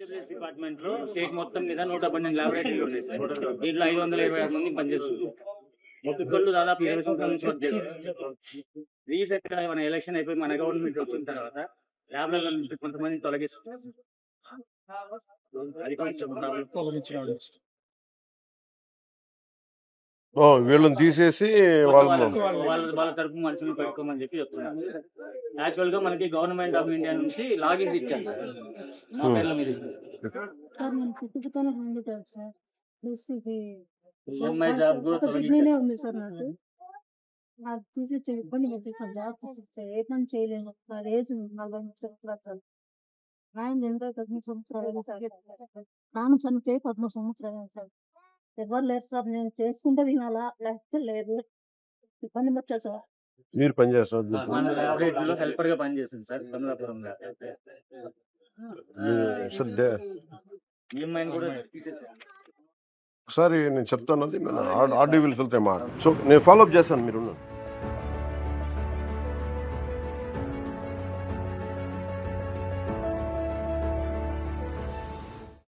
RWS డిపార్ట్మెంట్లో state మొత్తం మీద నూట పన్నెండు ల్యాబొరేటరీలు ఉన్నాయి సార్. దీంట్లో ఐదు వందల ఇరవై ఆరు మంది పనిచేస్తున్నారు ఒక్కొక్కళ్ళు దాదాపు ఇరవై సంవత్సరాల నుంచి వర్క్ రీసెంట్గా మన ఎలక్షన్ అయిపోయి మన గవర్నమెంట్ వచ్చిన తర్వాత కొంతమంది తొలగిస్తున్నారు. అది కొంచెం వీళ్ళని తీసేసి వాళ్ళ వాళ్ళ తరపు మనుషులు పెట్టుకోమని చెప్పి చెప్తున్నారు యాక్చువల్గా మనకి గవర్నమెంట్ ఆఫ్ ఇండియా నుంచి లాగిన్స్ ఇచ్చారు సార్. మా పేర్ల మీద సార్ నేను పుట్టుకతోనే హ్యాండిక్యాప్ సార్. ప్లస్ ఇది ఈఎంఐ జాబ్ కూడా ఉంది సార్ నాకు. నాకు తీసి ఇబ్బంది పెట్టి సార్ జాబ్ ఏ పని చేయలేను. ఏజ్ నలభై ముప్పై సంవత్సరాలు సార్. నాయన చనిపోయి పదమూడు సంవత్సరాలు సార్. నాన్న చనిపోయి పదమూడు సంవత్సరాలు సార్. ఎవరు లేరు సార్ నేను చేసుకుంటే వినాలా? లేకపోతే లేదు. ఇబ్బంది పెట్టా సార్. మీరు లాబొరేటరీలో హెల్పర్గా సార్ ఒకసారి నేను చెప్తాను అది ఆర్డీ వెళ్తే మాట సో నేను ఫాలో అప్ చేస్తాను మీరు.